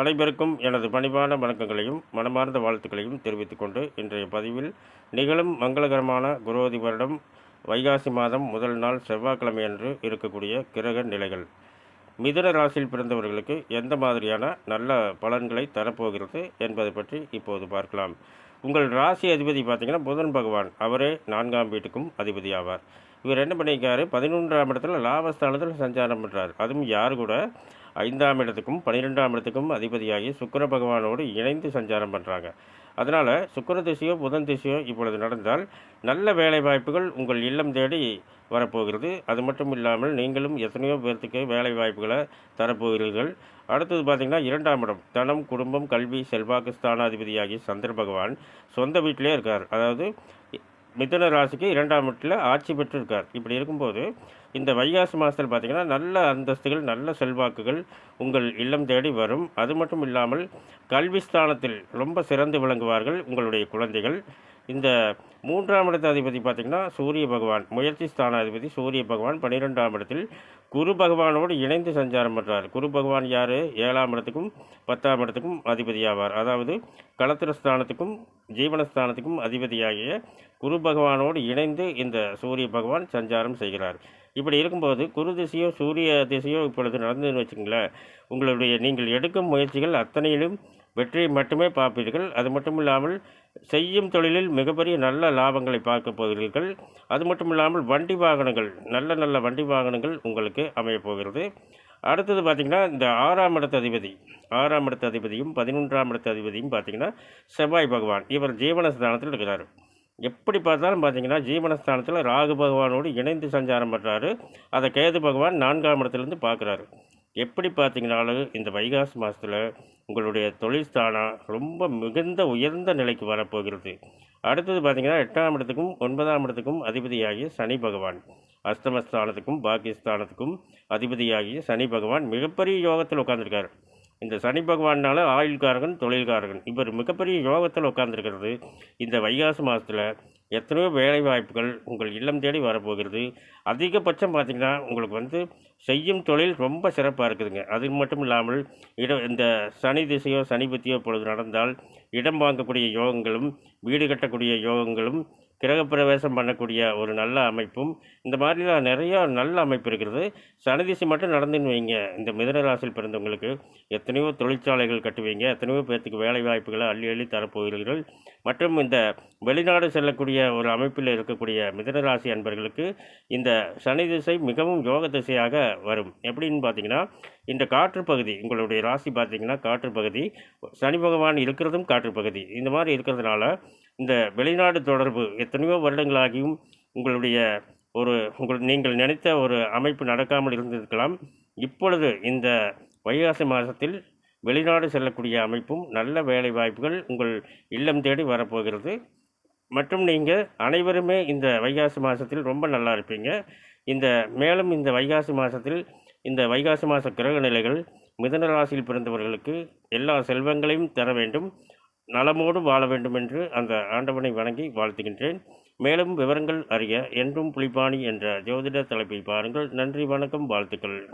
அனைவருக்கும் எனது பணிவான வணக்கங்களையும் மனமார்ந்த வாழ்த்துக்களையும் தெரிவித்துக் கொண்டு இன்றைய பதிவில் நிகழும் மங்களகரமான குரோதி வருடம் வைகாசி மாதம் முதல் நாள் செவ்வாய்க்கிழமையன்று இருக்கக்கூடிய கிரக நிலைகள். மிதுன ராசியில் பிறந்தவர்களுக்கு எந்த மாதிரியான நல்ல பலன்களை தரப்போகிறது என்பதை பற்றி இப்போது பார்க்கலாம். உங்கள் ராசி அதிபதி பார்த்தீங்கன்னா புதன் பகவான். அவரே நான்காம் வீட்டுக்கும் அதிபதி ஆவார் இவர் என்ன பண்ணியிருக்காரு? பதினொன்றாம் இடத்துல லாபஸ்தானத்தில் சஞ்சாரம் பண்ணுறார் அதுவும் யார் கூட? ஐந்தாம் இடத்துக்கும் பன்னிரெண்டாம் இடத்துக்கும் அதிபதியாகி சுக்கிர பகவானோடு இணைந்து சஞ்சாரம் பண்ணுறாங்க அதனால் சுக்கிர திசையோ புதன் திசையோ இப்பொழுது நடந்தால் நல்ல வேலை வாய்ப்புகள் உங்கள் இல்லம் தேடி வரப்போகிறது. அது மட்டும் இல்லாமல் நீங்களும் எத்தனையோ பேர்த்துக்கு வேலை வாய்ப்புகளை தரப்போகிறீர்கள். அடுத்தது பார்த்திங்கன்னா இரண்டாம் இடம் தனம் குடும்பம் கல்வி செல்வாக்கு ஸ்தானாதிபதியாகிய சந்திர பகவான் சொந்த வீட்டிலே இருக்கார். அதாவது மிதுன ராசிக்கு இரண்டாம் வீட்டில் ஆட்சி பெற்றிருக்கார். இப்படி இருக்கும்போது இந்த வைகாசி மாதத்தில் பார்த்திங்கன்னா நல்ல அந்தஸ்துகள் நல்ல செல்வாக்குகள் உங்கள் இல்லம் தேடி வரும். அது மட்டும் இல்லாமல் கல்வி ஸ்தானத்தில் ரொம்ப சிறந்து விளங்குவார்கள் உங்களுடைய குழந்தைகள். இந்த மூன்றாம் இடத்த அதிபதி பார்த்திங்கன்னா சூரிய பகவான் முயற்சி ஸ்தானாதிபதி சூரிய பகவான் பன்னிரெண்டாம் இடத்தில் குரு பகவானோடு இணைந்து சஞ்சாரம் பண்ணுறார் குரு பகவான் யார்? ஏழாம் இடத்துக்கும் பத்தாம் இடத்துக்கும் அதிபதியாவார் அதாவது களத்திரஸ்தானத்துக்கும் ஜீவனஸ்தானத்துக்கும் அதிபதியாகிய குரு பகவானோடு இணைந்து இந்த சூரிய பகவான் சஞ்சாரம் செய்கிறார். இப்படி இருக்கும்போது குரு திசையோ சூரிய திசையோ இப்பொழுது நடந்ததுன்னு வச்சுங்களேன் உங்களுடைய நீங்கள் எடுக்கும் முயற்சிகள் அத்தனையிலும் வெற்றியை மட்டுமே பார்ப்பீர்கள். அது மட்டும் இல்லாமல் செய்யும் தொழிலில் மிகப்பெரிய நல்ல லாபங்களை பார்க்க போகிறீர்கள். அது மட்டும் இல்லாமல் வண்டி வாகனங்கள் நல்ல நல்ல வண்டி வாகனங்கள் உங்களுக்கு அமையப் போகிறது. அடுத்தது பார்த்திங்கன்னா இந்த ஆறாம் இடத்த அதிபதி ஆறாம் இடத்த அதிபதியும் பதினொன்றாம் இடத்த அதிபதியும் பார்த்திங்கன்னா செவ்வாய் பகவான். இவர் ஜீவனஸ்தானத்தில் இருக்கிறார். எப்படி பார்த்தாலும் பார்த்தீங்கன்னா ஜீவனஸ்தானத்தில் ராகு பகவானோடு இணைந்து சஞ்சாரம் பண்ணுறாரு அதை கேது பகவான் நான்காம் இடத்துலேருந்து பார்க்குறாரு. எப்படி பார்த்தீங்கனாலும் இந்த வைகாசி மாதத்தில் உங்களுடைய தொழில்ஸ்தானம் ரொம்ப மிகுந்த உயர்ந்த நிலைக்கு வரப்போகிறது. அடுத்தது பார்த்திங்கன்னா எட்டாம் இடத்துக்கும் ஒன்பதாம் இடத்துக்கும் அதிபதியாகிய சனி பகவான். அஸ்தமஸ்தானத்துக்கும் பாகிஸ்தானத்துக்கும் அதிபதியாகிய சனி பகவான் மிகப்பெரிய யோகத்தில் உட்காந்துருக்கார் இந்த சனி பகவானால் ஆயுள்காரகன் தொழில்காரகன் இவர் மிகப்பெரிய யோகத்தில் உட்காந்துருக்கிறது இந்த வைகாசி மாதத்தில் எத்தனையோ வேலை வாய்ப்புகள் உங்கள் இல்லம் தேடி வரப்போகிறது. அதிகபட்சம் பார்த்திங்கன்னா உங்களுக்கு வந்து செய்யும் தொழில் ரொம்ப சிறப்பாக இருக்குதுங்க. அது மட்டும் இல்லாமல் இடம் இந்த சனி திசையோ சனிபத்தியோ பொழுது நடந்தால் இடம் வாங்கக்கூடிய யோகங்களும் வீடு கட்டக்கூடிய யோகங்களும் கிரகப்பிரவேசம் பண்ணக்கூடிய ஒரு நல்ல அமைப்பும் இந்த மாதிரிலாம் நிறையா நல்ல அமைப்பு இருக்கிறது. சனி மட்டும் நடந்துன்னு வைங்க. இந்த மிதனராசியில் பிறந்தவங்களுக்கு எத்தனையோ தொழிற்சாலைகள் கட்டுவீங்க. எத்தனையோ பேர்த்துக்கு வேலை வாய்ப்புகளை அள்ளி அள்ளி தரப்போகிறீர்கள். மற்றும் இந்த வெளிநாடு செல்லக்கூடிய ஒரு அமைப்பில் இருக்கக்கூடிய மிதனராசி அன்பர்களுக்கு இந்த சனி திசை மிகவும் யோக திசையாக வரும். எப்படின்னு பார்த்தீங்கன்னா இந்த காற்று பகுதி உங்களுடைய ராசி பார்த்தீங்கன்னா காற்று பகுதி சனி பகவான் இருக்கிறதும் காற்று பகுதி. இந்த மாதிரி இருக்கிறதுனால இந்த வெளிநாடு தொடர்பு எத்தனையோ வருடங்களாகியும் உங்களுடைய ஒரு உங்கள் நீங்கள் நினைத்த ஒரு அமைப்பு நடக்காமல் இருந்திருக்கலாம். இப்பொழுது இந்த வைகாசி மாதத்தில் வெளிநாடு செல்லக்கூடிய அமைப்பும் நல்ல வேலை வாய்ப்புகள் உங்கள் இல்லம் தேடி வரப்போகிறது. மற்றும் நீங்கள் அனைவருமே இந்த வைகாசி மாதத்தில் ரொம்ப நல்லா இருப்பீங்க. இந்த மேலும் இந்த வைகாசி மாதத்தில் இந்த வைகாசி மாத கிரக நிலைகள் மிதன ராசியில் பிறந்தவர்களுக்கு எல்லா செல்வங்களையும் தர வேண்டும். நலமோடு வாழ வேண்டும் என்று அந்த ஆண்டவனை வணங்கி வாழ்த்துகின்றேன். மேலும் விவரங்கள் அறிய என்றும் புலிபாணி என்ற ஜோதிட தலைப்பை பாருங்கள். நன்றி வணக்கம் வாழ்த்துக்கள்.